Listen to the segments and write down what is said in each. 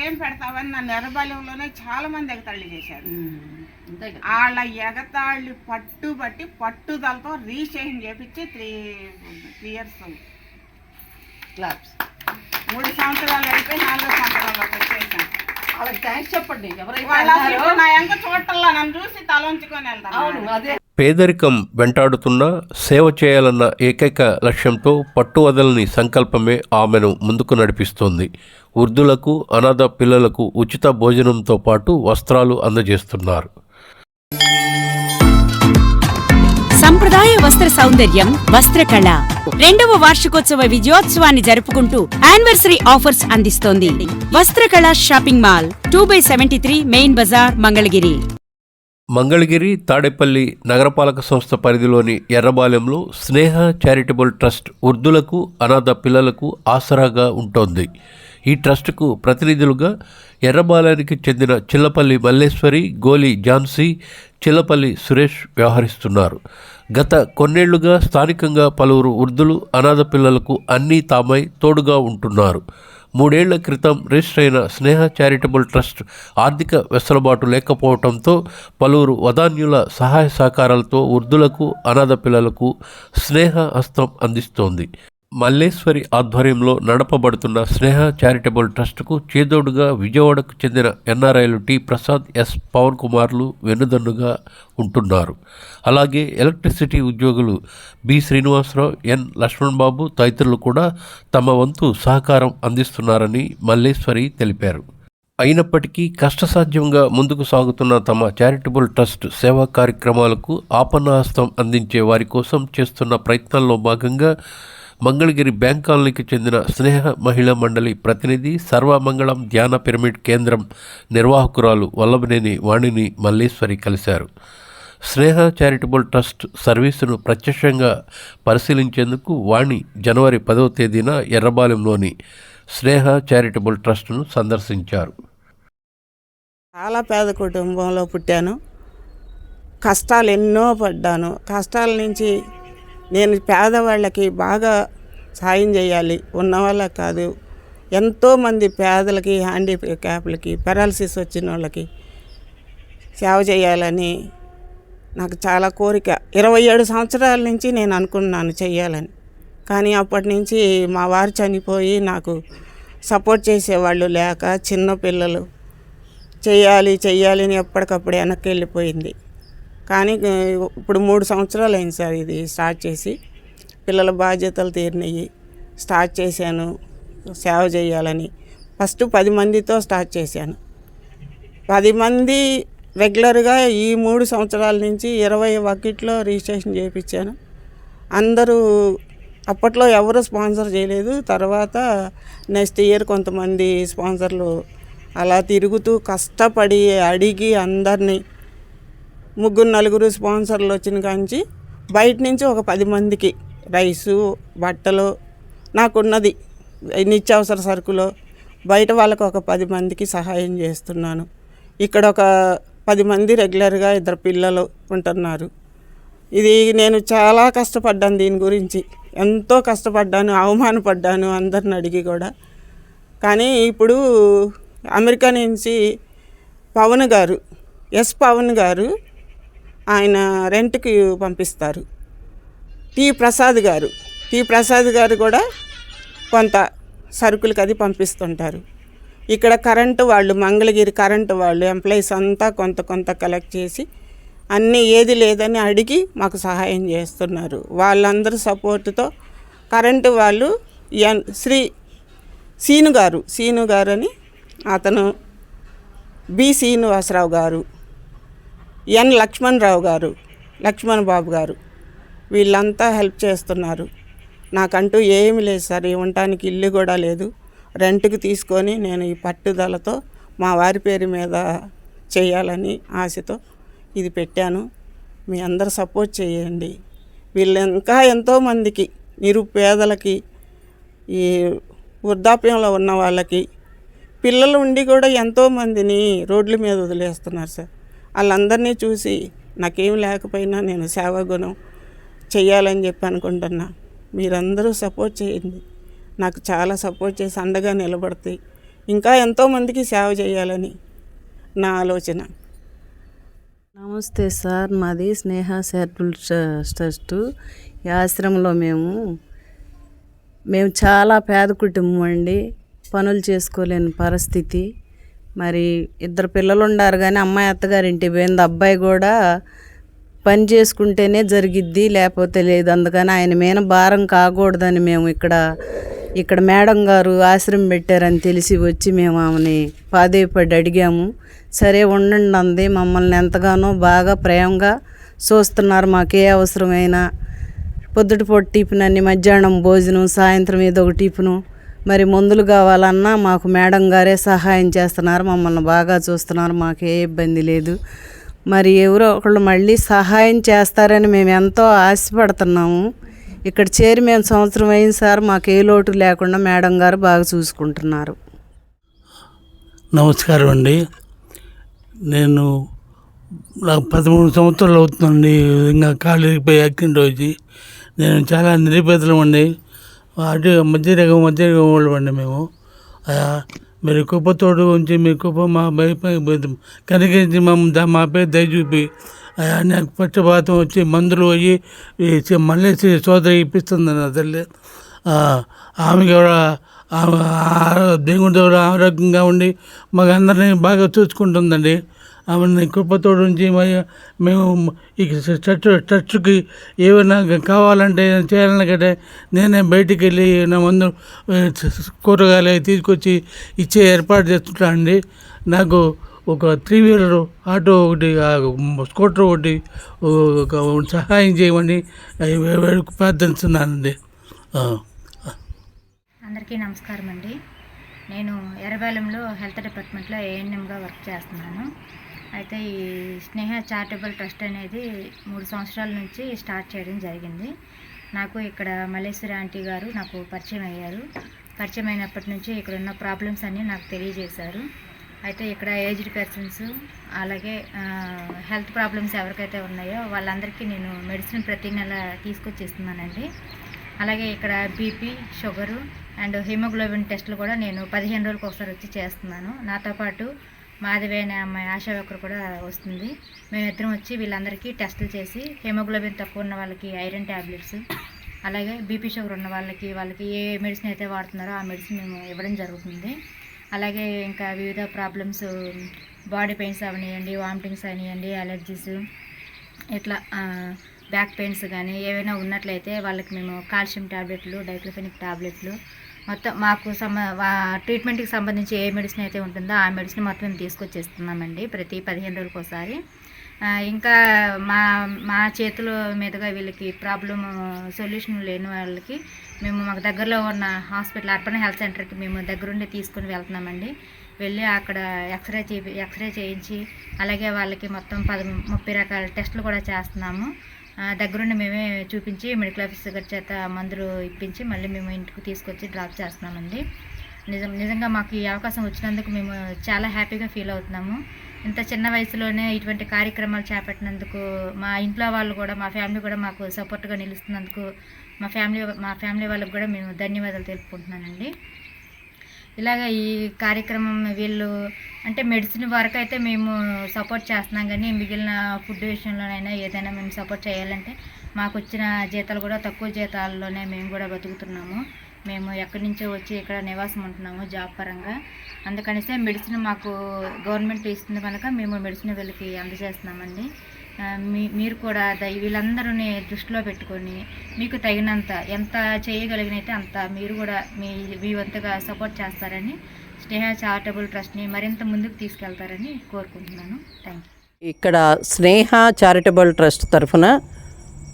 నాకేం పెడతావని నన్ను ఎర్రబాల్యంలోనే చాలా మంది ఎగతాళి చేశారు. వాళ్ళ ఎగతాళి పట్టుబట్టి పట్టుదలతో రిజిస్ట్రేషన్ చేపించి త్రీ త్రీ ఇయర్స్ క్లాప్స్ మూడు సంవత్సరాలు అయిపోయి నాలుగో సంవత్సరాలకు వచ్చేసాను. వాళ్ళకి థ్యాంక్స్ చెప్పండి. ఎవరైతే నా ఎంక చూడటంలా నన్ను చూసి తలంచుకొని వెళ్తాను. అవును అదే. పేదరికం వెంటాడుతున్నా సేవ చేయాలన్న ఏకైక లక్ష్యంతో పట్టు వదలని సంకల్పమే ఆమెను ముందుకు నడిపిస్తోంది. వృద్ధులకు అనాథ పిల్లలకు ఉచిత భోజనంతో పాటు వస్త్రాలు అందజేస్తున్నారు. సంప్రదాయ వస్త్ర సౌందర్యం వస్త్రకళ రెండవ వార్షికోత్సవ విజయోత్సవాన్ని జరుపుకుంటూ యానివర్సరీ ఆఫర్స్ అందిస్తోంది. Vastrakala shopping mall two by seventy three main Bazar Mangalagiri. Mangalagiri Tadepalli నగరపాలక సంస్థ పరిధిలోని ఎర్రబాలెంలో స్నేహ చారిటబుల్ ట్రస్ట్ వృద్ధులకు అనాథ పిల్లలకు ఆసరాగా ఉంటోంది. ఈ ట్రస్టుకు ప్రతినిధులుగా ఎర్రబాలెనికి చెందిన చిల్లపల్లి మల్లేశ్వరి గోలి ఝాన్సీ చిల్లపల్లి సురేష్ వ్యవహరిస్తున్నారు. గత కొన్నేళ్ళుగా స్థానికంగా పలువురు వృద్ధులు అనాథ పిల్లలకు అన్నీ తామై తోడుగా ఉంటున్నారు. మూడేళ్ళ క్రితం రిజిస్టర్ అయిన స్నేహ చారిటబుల్ ట్రస్ట్ ఆర్థిక వెసులుబాటు లేకపోవడంతో పలువురు వదాన్యుల సహాయ సహకారాలతో వృద్ధులకు అనాథ పిల్లలకు స్నేహ హస్తం అందిస్తోంది. మల్లేశ్వరి ఆధ్వర్యంలో నడపబడుతున్న స్నేహ చారిటబుల్ ట్రస్టుకు చేదోడుగా విజయవాడకు చెందిన ఎన్ఆర్ఐలు టి. ప్రసాద్ ఎస్. పవన్ కుమార్లు వెన్నుదన్నుగా ఉంటున్నారు. అలాగే ఎలక్ట్రిసిటీ ఉద్యోగులు బి. శ్రీనివాసరావు ఎన్. లక్ష్మణ్ బాబు తదితరులు కూడా తమ వంతు సహకారం అందిస్తున్నారని మల్లేశ్వరి తెలిపారు. అయినప్పటికీ కష్టసాధ్యంగా ముందుకు సాగుతున్న తమ చారిటబుల్ ట్రస్ట్ సేవా కార్యక్రమాలకు ఆపన్నహస్తం అందించే వారి కోసం చేస్తున్న ప్రయత్నాల్లో భాగంగా మంగళగిరి బ్యాంక్ కాలనీకి చెందిన స్నేహ మహిళా మండలి ప్రతినిధి సర్వమంగళం ధ్యాన పిరమిడ్ కేంద్రం నిర్వాహకురాలు వల్లభనేని వాణిని మల్లేశ్వరి కలిశారు. స్నేహ చారిటబుల్ ట్రస్ట్ సర్వీసును ప్రత్యక్షంగా పరిశీలించేందుకు వాణి జనవరి పదవ తేదీన ఎర్రబాలెంలోని స్నేహ చారిటబుల్ ట్రస్ట్ను సందర్శించారు. చాలా పేద కుటుంబంలో పుట్టాను. కష్టాలు ఎన్నో పడ్డాను. కష్టాల నుంచి నేను పేదవాళ్ళకి బాగా సాయం చేయాలి. ఉన్నవాళ్ళ కాదు. ఎంతోమంది పేదలకి హ్యాండిక్యాప్లకి పెరాలసిస్ వచ్చిన వాళ్ళకి సేవ చేయాలని నాకు చాలా కోరిక. ఇరవై ఏడు సంవత్సరాల నుంచి నేను అనుకున్నాను చేయాలని. కానీ అప్పటి నుంచి మా వారు చనిపోయి నాకు సపోర్ట్ చేసేవాళ్ళు లేక చిన్న పిల్లలు. చేయాలి అని ఎప్పటికప్పుడు వెనక్కి వెళ్ళిపోయింది. కానీ ఇప్పుడు మూడు సంవత్సరాలు అయింది సార్ ఇది స్టార్ట్ చేసి. పిల్లల బాధ్యతలు తీరినాయి. స్టార్ట్ చేశాను సేవ చేయాలని. ఫస్ట్ పది మందితో స్టార్ట్ చేశాను. పది మంది రెగ్యులర్గా ఈ మూడు సంవత్సరాల నుంచి ఇరవై వకిట్లో రిజిస్ట్రేషన్ చేయించాను. అందరూ అప్పట్లో ఎవరు స్పాన్సర్ చేయలేదు. తర్వాత నెక్స్ట్ ఇయర్ కొంతమంది స్పాన్సర్లు అలా తిరుగుతూ కష్టపడి అడిగి అందరినీ ముగ్గురు నలుగురు స్పాన్సర్లు వచ్చిన కాంచి బయట నుంచి ఒక పది మందికి రైసు బట్టలు నాకున్నది నిత్యావసర సరుకులు. బయట వాళ్ళకు ఒక పది మందికి సహాయం చేస్తున్నాను. ఇక్కడ ఒక పది మంది రెగ్యులర్గా ఇద్దరు పిల్లలు ఉంటున్నారు. ఇది నేను చాలా కష్టపడ్డాను దీని గురించి. ఎంతో కష్టపడ్డాను అవమానపడ్డాను అందరిని అడిగి కూడా. కానీ ఇప్పుడు అమెరికా నుంచి పవన్ గారు ఎస్ పవన్ గారు ఆయన రెంట్కి పంపిస్తారు. టి ప్రసాద్ గారు. టి ప్రసాద్ గారు కూడా కొంత సరుకులకి అది పంపిస్తుంటారు. ఇక్కడ కరెంటు వాళ్ళు మంగళగిరి కరెంటు వాళ్ళు ఎంప్లాయీస్ అంతా కొంత కొంత కలెక్ట్ చేసి అన్నీ ఏది లేదని అడిగి మాకు సహాయం చేస్తున్నారు. వాళ్ళందరూ సపోర్టుతో కరెంటు వాళ్ళు ఎన్ శ్రీ సీను గారు సీను గారు అని అతను బి. శ్రీనివాసరావు గారు ఎన్ లక్ష్మణరావు గారు లక్ష్మణ్ బాబు గారు వీళ్ళంతా హెల్ప్ చేస్తున్నారు. నాకంటూ ఏమీ లేదు సార్ ఉండటానికి ఇల్లు కూడా లేదు. రెంట్కి తీసుకొని నేను ఈ పట్టుదలతో మా వారి పేరు మీద చేయాలని ఆశతో ఇది పెట్టాను. మీ అందరు సపోర్ట్ చేయండి. వీళ్ళు ఇంకా ఎంతోమందికి నిరుపేదలకి ఈ వృద్ధాప్యంలో ఉన్న వాళ్ళకి పిల్లలు ఉండి కూడా ఎంతోమందిని రోడ్ల మీద వదిలేస్తున్నారు సార్. వాళ్ళందరినీ చూసి నాకేం లేకపోయినా నేను సేవాగుణం చేయాలని చెప్పి అనుకుంటున్నా. మీరందరూ సపోర్ట్ చేయండి. నాకు చాలా సపోర్ట్ చేసి అండగా నిలబడతాయి. ఇంకా ఎంతోమందికి సేవ చేయాలని నా ఆలోచన. నమస్తే సార్ మాది స్నేహ చారిటబుల్ ట్రస్ట్. ఈ ఆశ్రమంలో మేము మేము చాలా పేద కుటుంబం అండి. పనులు చేసుకోలేని పరిస్థితి. మరి ఇద్దరు పిల్లలు ఉండారు కానీ అమ్మాయి అత్తగారింటి పోయింది. అబ్బాయి కూడా పని చేసుకుంటేనే జరిగిద్ది లేకపోతే లేదు. అందుకని ఆయన మీద భారం కాకూడదని మేము ఇక్కడ ఇక్కడ మేడం గారు ఆశ్రమం పెట్టారని తెలిసి వచ్చి మేము ఆమెని పాదేపడి అడిగాము. సరే ఉండండి అంది. మమ్మల్ని ఎంతగానో బాగా ప్రేమగా చూస్తున్నారు. మాకు ఏ అవసరమైనా పొద్దుటిపూట పొట్టు టిఫిన్ అన్ని మధ్యాహ్నం భోజనం సాయంత్రం ఏదో ఒక టిఫిను మరి మందులు కావాలన్నా మాకు మేడం గారే సహాయం చేస్తున్నారు మమ్మల్ని బాగా చూస్తున్నారు మాకు ఏ ఇబ్బంది లేదు. మరి ఎవరో ఒకళ్ళు మళ్ళీ సహాయం చేస్తారని మేము ఎంతో ఆశపడుతున్నాము. ఇక్కడ చేరి మేము సంవత్సరం అయింది సార్ మాకు ఏ లోటు లేకుండా మేడం గారు బాగా చూసుకుంటున్నారు. నమస్కారం అండి. నేను నాకు పదమూడు సంవత్సరాలు అవుతుందండి. ఈ విధంగా కాలు ఇరిగిపోయి యాక్సిడెంట్ వచ్చి నేను చాలా నిరుపేదలం అండి. అటు మధ్యరకం మధ్యరకం వాళ్ళు మేము. మీరు మీరు కుప్పతోడు ఉంచి మీ కుప్ప మా పై కనికరించి మా మా పేరు దయ చూపి నాకు పక్షపాతం వచ్చి మందులు అయ్యి మళ్ళీ సోదరి ఇప్పిస్తుంది నా తల్లి. ఆమె కూడా దేవుడి ఆరోగ్యంగా ఉండి మాకు అందరినీ బాగా చూసుకుంటుందండి. ఆమె కృపతోడు నుంచి మేము ఈ చర్చ్ చర్చ్కి ఏమైనా కావాలంటే చేయాలనుకంటే నేనే బయటికి వెళ్ళి నా మందు కూరగాయలు తీసుకొచ్చి ఇచ్చే ఏర్పాటు చేస్తుంటానండి నాకు ఒక త్రీ వీలర్ ఆటో ఒకటి స్కూటర్ ఒకటి సహాయం చేయమని ప్రార్థిస్తున్నానండి. అందరికీ నమస్కారం అండి నేను ఎర్రబాలెంలో హెల్త్ డిపార్ట్మెంట్లో ఏఎన్ఎంగా వర్క్ చేస్తున్నాను. అయితే ఈ స్నేహ చారిటబుల్ ట్రస్ట్ అనేది మూడు సంవత్సరాల నుంచి స్టార్ట్ చేయడం జరిగింది. నాకు ఇక్కడ మల్లేశ్వరి ఆంటీ గారు నాకు పరిచయం అయ్యారు. పరిచయం అయినప్పటి నుంచి ఇక్కడ ఉన్న ప్రాబ్లమ్స్ అన్నీ నాకు తెలియజేశారు. అయితే ఇక్కడ ఏజ్డ్ పర్సన్స్ అలాగే హెల్త్ ప్రాబ్లమ్స్ ఎవరికైతే ఉన్నాయో వాళ్ళందరికీ నేను మెడిసిన్ ప్రతి నెల తీసుకొచ్చి ఇస్తున్నానండి అలాగే ఇక్కడ బీపీ షుగరు అండ్ హిమోగ్లోబిన్ టెస్టులు కూడా నేను పదిహేను రోజులకు ఒకసారి వచ్చి చేస్తున్నాను. నాతో పాటు మాధవి అనే అమ్మాయి ఆశా ఒకరు కూడా వస్తుంది. మేమిద్దరం వచ్చి వీళ్ళందరికీ టెస్టులు చేసి హిమోగ్లోబిన్ తక్కువ ఉన్న వాళ్ళకి ఐరన్ ట్యాబ్లెట్స్ అలాగే బీపీ షుగర్ ఉన్న వాళ్ళకి వాళ్ళకి ఏ మెడిసిన్ అయితే వాడుతున్నారో ఆ మెడిసిన్ మేము ఇవ్వడం జరుగుతుంది. అలాగే ఇంకా వివిధ ప్రాబ్లమ్స్ బాడీ పెయిన్స్ అవనివ్వండి వామిటింగ్స్ అవనివ్వండి అలర్జీస్ ఇట్లా బ్యాక్ పెయిన్స్ కానీ ఏవైనా ఉన్నట్లయితే వాళ్ళకి మేము కాల్షియం టాబ్లెట్లు డైక్లోఫెనిక్ టాబ్లెట్లు మొత్తం మాకు సంబ ట్రీట్మెంట్కి సంబంధించి ఏ మెడిసిన్ అయితే ఉంటుందో ఆ మెడిసిన్ మొత్తం మేము తీసుకొచ్చేస్తున్నామండి ప్రతి పదిహేను రోజులకు ఒకసారి. ఇంకా మా మా చేతుల మీదుగా వీళ్ళకి ప్రాబ్లము సొల్యూషన్ లేని వాళ్ళకి మేము మాకు దగ్గరలో ఉన్న హాస్పిటల్ అర్బన్ హెల్త్ సెంటర్కి మేము దగ్గరుండి తీసుకుని వెళ్తున్నామండి. వెళ్ళి అక్కడ ఎక్స్రే చేపి ఎక్స్రే చేయించి అలాగే వాళ్ళకి మొత్తం పది ముప్పై రకాల టెస్టులు కూడా చేస్తున్నాము. దగ్గరుండి మేమే చూపించి మెడికల్ ఆఫీసర్ గారి చేత మందులు ఇప్పించి మళ్ళీ మేము ఇంటికి తీసుకొచ్చి డ్రాప్ చేస్తున్నామండి. నిజం నిజంగా మాకు ఈ అవకాశం వచ్చినందుకు మేము చాలా హ్యాపీగా ఫీల్ అవుతున్నాము. ఇంత చిన్న వయసులోనే ఇటువంటి కార్యక్రమాలు చేపట్టినందుకు మా ఇంట్లో వాళ్ళు కూడా మా ఫ్యామిలీ కూడా మాకు సపోర్ట్గా నిలుస్తున్నందుకు మా ఫ్యామిలీ మా ఫ్యామిలీ వాళ్ళకి కూడా మేము ధన్యవాదాలు తెలుపుకుంటున్నానండి. ఇలాగ ఈ కార్యక్రమం వీళ్ళు అంటే మెడిసిన్ వరకు అయితే మేము సపోర్ట్ చేస్తున్నాం కానీ మిగిలిన ఫుడ్ విషయంలోనైనా ఏదైనా మేము సపోర్ట్ చేయాలంటే మాకు వచ్చిన జీతాలు కూడా తక్కువ జీతాల్లోనే మేము కూడా బతుకుతున్నాము. మేము ఎక్కడి నుంచో వచ్చి ఇక్కడ నివాసం ఉంటున్నాము జాబ్ పరంగా. అందుకనిసే మెడిసిన్ మాకు గవర్నమెంట్ ఇస్తుంది కనుక మేము మెడిసిన్ వీళ్ళకి అందజేస్తున్నామండి. మీ మీరు కూడా ద- వీళ్ళందరినీ దృష్టిలో పెట్టుకొని మీకు తగినంత ఎంత చేయగలిగినైతే అంత మీరు కూడా మీ మీ వంతుగా సపోర్ట్ చేస్తారని స్నేహ చారిటబుల్ ట్రస్ట్ని మరింత ముందుకు తీసుకెళ్తారని కోరుకుంటున్నాను. Thank you. ఇక్కడ స్నేహ చారిటబుల్ ట్రస్ట్ తరఫున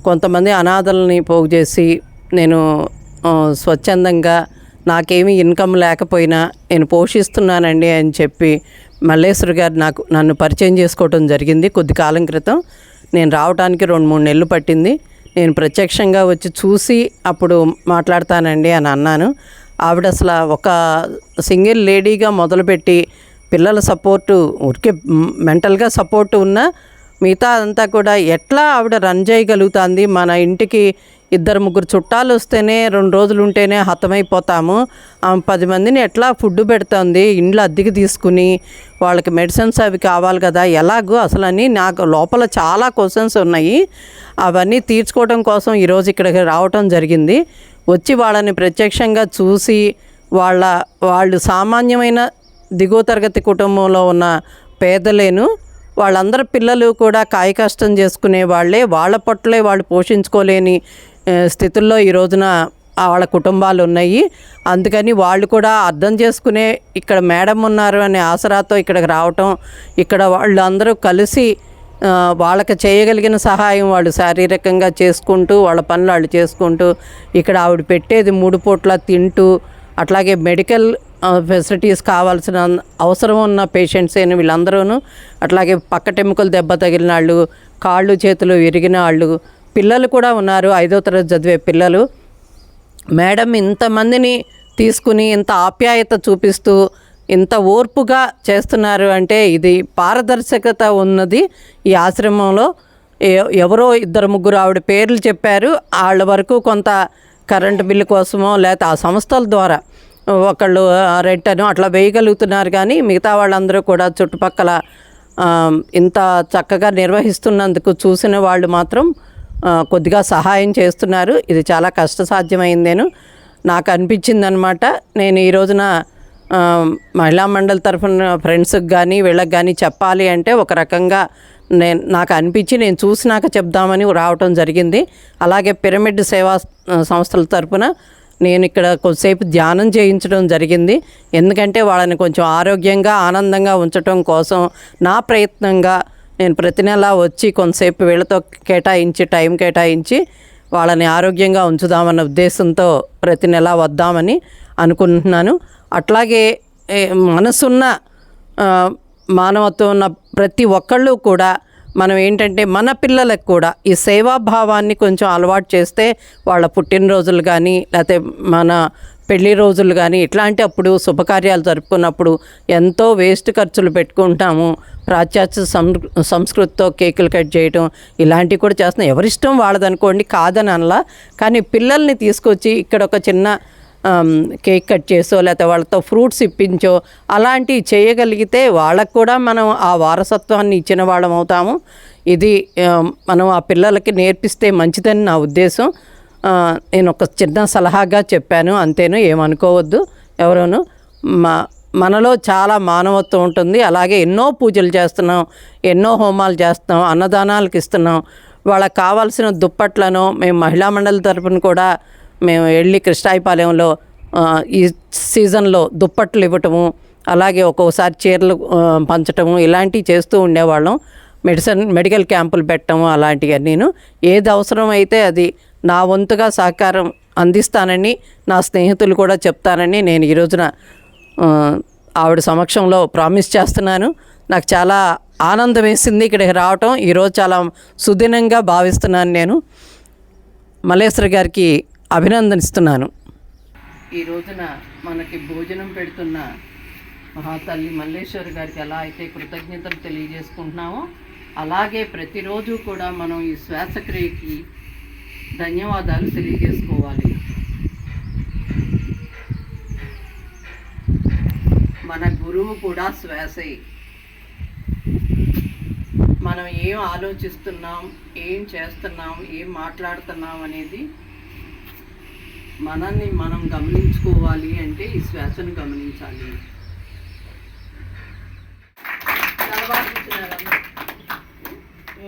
కొంతమంది అనాథల్ని పోగు చేసి నేను స్వచ్ఛందంగా నాకేమీ ఇన్కమ్ లేకపోయినా నేను పోషిస్తున్నానండి అని చెప్పి మల్లేశ్వర్ గారు నాకు నన్ను పరిచయం చేసుకోవడం జరిగింది. కొద్ది కాలం క్రితం నేను రావడానికి రెండు మూడు నెలలు పట్టింది. నేను ప్రత్యక్షంగా వచ్చి చూసి అప్పుడు మాట్లాడతానండి అని అన్నాను. ఆవిడ అసలు ఒక సింగిల్ లేడీగా మొదలుపెట్టి పిల్లల సపోర్టు ఊరికే మెంటల్గా సపోర్ట్ ఉన్నా మిగతా అంతా కూడా ఎట్లా ఆవిడ రన్ చేయగలుగుతుంది? మన ఇంటికి ఇద్దరు ముగ్గురు చుట్టాలు వస్తేనే రెండు రోజులు ఉంటేనే హతమైపోతాము. ఆమె పది మందిని ఎట్లా ఫుడ్ పెడుతుంది ఇండ్లు అద్దెకి తీసుకుని వాళ్ళకి మెడిసిన్స్ అవి కావాలి కదా ఎలాగో అసలు అని నాకు లోపల చాలా క్వశ్చన్స్ ఉన్నాయి. అవన్నీ తీర్చుకోవడం కోసం ఈరోజు ఇక్కడికి రావటం జరిగింది. వచ్చి వాళ్ళని ప్రత్యక్షంగా చూసి వాళ్ళ వాళ్ళు సామాన్యమైన దిగువ తరగతి కుటుంబంలో ఉన్న పేదలేను వాళ్ళందరి పిల్లలు కూడా కాయ కష్టం చేసుకునే వాళ్ళే వాళ్ళ పట్లే వాళ్ళు పోషించుకోలేని స్థితుల్లో ఈ రోజున వాళ్ళ కుటుంబాలు ఉన్నాయి. అందుకని వాళ్ళు కూడా అర్థం చేసుకునే ఇక్కడ మేడం ఉన్నారు అనే ఆసరాతో ఇక్కడికి రావటం ఇక్కడ వాళ్ళందరూ కలిసి వాళ్ళకి చేయగలిగిన సహాయం వాళ్ళు శారీరకంగా చేసుకుంటూ వాళ్ళ పనులు వాళ్ళు చేసుకుంటూ ఇక్కడ ఆవిడ పెట్టేది మూడు పూట్ల తింటూ అట్లాగే మెడికల్ ఫెసిలిటీస్ కావాల్సిన అవసరం ఉన్న పేషెంట్స్ అయిన వీళ్ళందరూను అట్లాగే పక్కటెముకలు దెబ్బ తగిలిన వాళ్ళు కాళ్ళు చేతులు విరిగిన వాళ్ళు పిల్లలు కూడా ఉన్నారు ఐదో తరగతి చదివే పిల్లలు. మేడం ఇంతమందిని తీసుకుని ఇంత ఆప్యాయత చూపిస్తూ ఇంత ఓర్పుగా చేస్తున్నారు అంటే ఇది పారదర్శకత ఉన్నది ఈ ఆశ్రమంలో. ఎవరో ఇద్దరు ముగ్గురు ఆవిడ పేర్లు చెప్పారు. వాళ్ళ వరకు కొంత కరెంటు బిల్లు కోసమో లేకపోతే ఆ సంస్థల ద్వారా ఒకళ్ళు రెట్టను అట్లా వేయగలుగుతున్నారు కానీ మిగతా వాళ్ళందరూ కూడా చుట్టుపక్కల ఇంత చక్కగా నిర్వహిస్తున్నందుకు చూసిన వాళ్ళు మాత్రం కొద్దిగా సహాయం చేస్తున్నారు. ఇది చాలా కష్టసాధ్యమైందేను నాకు అనిపించింది అనమాట నేను ఈ రోజున మహిళా మండలి తరఫున ఫ్రెండ్స్కి కానీ వీళ్ళకి కానీ చెప్పాలి అంటే ఒక రకంగా నేను నాకు అనిపించి నేను చూసినాక చెప్దామని రావటం జరిగింది. అలాగే పిరమిడ్ సేవా సంస్థల తరఫున నేను ఇక్కడ కొద్దిసేపు ధ్యానం చేయించడం జరిగింది. ఎందుకంటే వాళ్ళని కొంచెం ఆరోగ్యంగా ఆనందంగా ఉంచడం కోసం నా ప్రయత్నంగా నేను ప్రతి నెల వచ్చి కొంతసేపు వీళ్ళతో కేటాయించి టైం కేటాయించి వాళ్ళని ఆరోగ్యంగా ఉంచుదామన్న ఉద్దేశంతో ప్రతి నెల వద్దామని అనుకుంటున్నాను. అట్లాగే మనసున్న మానవత్వం ఉన్న ప్రతి ఒక్కళ్ళు కూడా మనం ఏంటంటే మన పిల్లలకు కూడా ఈ సేవాభావాన్ని కొంచెం అలవాటు చేస్తే వాళ్ళ పుట్టినరోజులు కానీ లేకపోతే మన పెళ్ళి రోజులు కానీ ఇట్లాంటి అప్పుడు శుభకార్యాలు జరుపుకున్నప్పుడు ఎంతో వేస్ట్ ఖర్చులు పెట్టుకుంటాము. పాశ్చాత్య సం సంస్కృతితో కేకులు కట్ చేయటం ఇలాంటివి కూడా చేస్తున్నాం ఎవరిష్టం వాళ్ళదనుకోండి కాదని అనలా. కానీ పిల్లల్ని తీసుకొచ్చి ఇక్కడ ఒక చిన్న కేక్ కట్ చేసో లేకపోతే వాళ్ళతో ఫ్రూట్స్ ఇప్పించో అలాంటివి చేయగలిగితే వాళ్ళకు కూడా మనం ఆ వారసత్వాన్ని ఇచ్చిన వాళ్ళం అవుతాము. ఇది మనం ఆ పిల్లలకి నేర్పిస్తే మంచిదని నా ఉద్దేశం. నేను ఒక చిన్న సలహాగా చెప్పాను. అంతేను ఏమనుకోవద్దు. ఎవరోను మా మనలో చాలా మానవత్వం ఉంటుంది. అలాగే ఎన్నో పూజలు చేస్తున్నాం ఎన్నో హోమాలు చేస్తున్నాం అన్నదానాలకు ఇస్తున్నాం. వాళ్ళకి కావాల్సిన దుప్పట్లను మేము మహిళా మండలి తరపున కూడా మేము వెళ్ళి కృష్ణాయిపాలెంలో ఈ సీజన్లో దుప్పట్లు ఇవ్వటము అలాగే ఒక్కోసారి చీరలు పంచటము ఇలాంటివి చేస్తూ ఉండేవాళ్ళం. మెడిసిన్ మెడికల్ క్యాంపులు పెట్టడము అలాంటివి నేను ఏది అవసరం అయితే అది నా వంతుగా సహకారం అందిస్తానని నా స్నేహితులు కూడా చెప్తానని నేను ఈ రోజున ఆవిడ సమక్షంలో ప్రామిస్ చేస్తున్నాను. నాకు చాలా ఆనందం వేసింది ఇక్కడికి రావటం. ఈరోజు చాలా సుదినంగా భావిస్తున్నాను నేను. మల్లేశ్వరి గారికి అభినందనిస్తున్నాను. ఈ రోజున మనకి భోజనం పెడుతున్న మహాతల్లి మల్లేశ్వరి గారికి ఎలా అయితే కృతజ్ఞతలు తెలియజేసుకుంటున్నామో అలాగే ప్రతిరోజు కూడా మనం ఈ శ్వాసక్రియకి ధన్యవాదాలు తెలియజేసుకోవాలి. మన గురువు కూడా శ్వాసే. మనం ఏం ఆలోచిస్తున్నాం ఏం చేస్తున్నాం ఏం మాట్లాడుతున్నాం అనేది మనల్ని మనం గమనించుకోవాలి అంటే ఈ శ్వాసను గమనించాలి.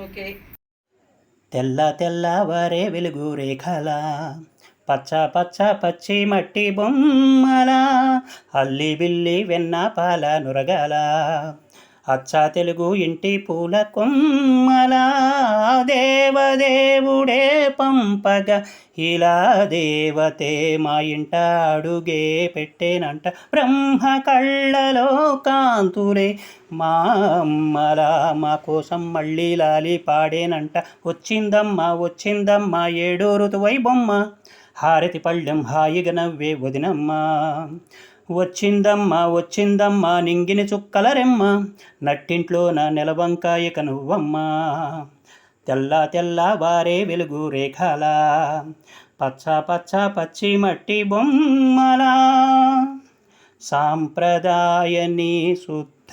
ఓకే. తెల్ల తెల్ల వారే వెలుగు రేఖల పచ్చ పచ్చ పచ్చి మట్టి బొమ్మల అల్లి బిల్లి వెన్న పాల నురగల అచ్చ తెలుగు ఇంటి పూల కొమ్మల దేవదేవుడే పంపగా ఇలా దేవతే మా ఇంట అడుగే పెట్టేనంట బ్రహ్మ కళ్ళలో కాంతులే మా అమ్మల మా కోసం మళ్ళీ లాలి పాడేనంట వచ్చిందమ్మా వచ్చిందమ్మా ఏడో ఋతువై బొమ్మ హారతి పళ్ళెం హాయిగా నవ్వే వదినమ్మా. వచ్చిందమ్మా వచ్చిందమ్మా నింగిని చుక్కల రెమ్మ నట్టింట్లో నా నెలవంకాయక నువ్వమ్మా తెల్ల తెల్లవారే వెలుగు రేఖల. పచ్చ పచ్చ పచ్చి మట్టి బొమ్మలా. సాంప్రదాయని శుద్ధ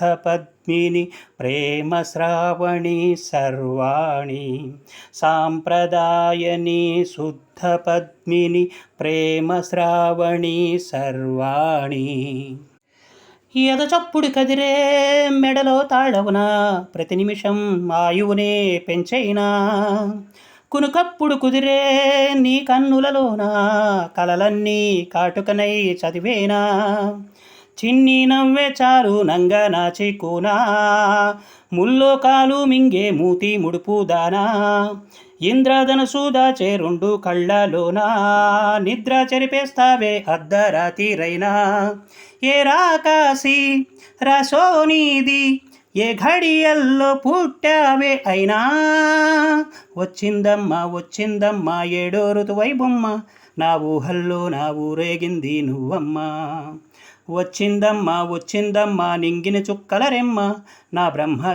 పద్మిని ప్రేమ శ్రావణి సర్వాణి. సాంప్రదాయని శుద్ధ పద్మిని ప్రేమ శ్రావణి సర్వాణి. ఎదచప్పుడు కదిరే మెడలో తాళవునా ప్రతి నిమిషం ఆయువునే పెంచైనా కునుకప్పుడు కుదిరే నీ కన్నులలోన కలలన్నీ కాటుకనై చదివేనా. చిన్ని నవ్వే చాలు నంగనాచి కోనా ముల్లోకాలు ముల్లో కాలు మింగే మూతి ముడుపు దానా ఇంద్రధనసు దాచే రెండు కళ్ళలోనా? నిద్ర చెరిపేస్తావే అర్ధరాతిరైనా ఏ రాకాసి రసోనీది ఏ ఘడియల్లో పుట్టావే అయినా? వచ్చిందమ్మా వచ్చిందమ్మా ఏడో ఋతువై బొమ్మ నా ఊహల్లో నా ఊరేగింది నువ్వమ్మా. వచ్చిందమ్మా వచ్చిందమ్మా నింగిన చుక్కల రెమ్మ నా బ్రహ్మ